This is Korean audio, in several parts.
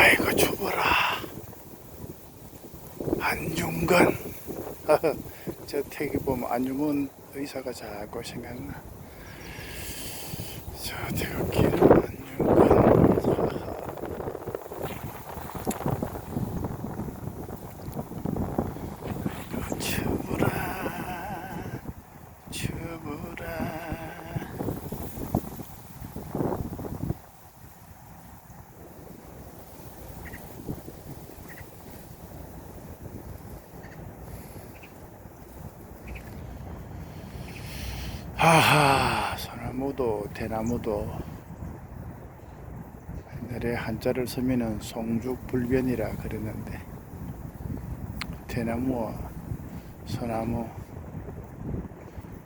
아이고 죽어라. 안중근. 저 태기범 안중근 의사가 자꾸 생각나. 저 태극기를 하하 소나무도 대나무도. 옛날에 한자를 쓰면은 송죽불변이라 그랬는데 대나무와 소나무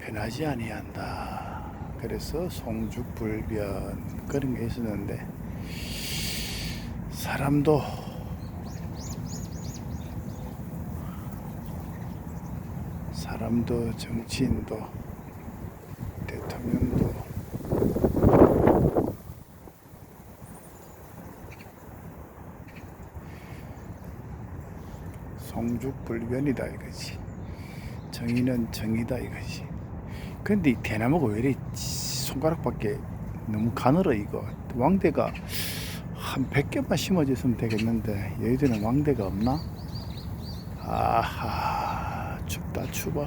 변하지 아니한다. 그래서 송죽불변 그런 게 있었는데 사람도 사람도 정치인도 대통령도 성죽불변이다 이거지. 정의는 정의다 이거지. 근데 이 대나무가 왜 이래 손가락밖에 너무 가늘어 이거? 왕대가 한 100개만 심어졌으면 되겠는데 여의도는 왕대가 없나? 아하 춥다 추워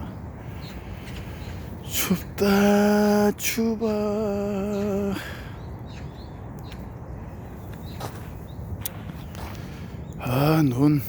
춥다 추워 아눈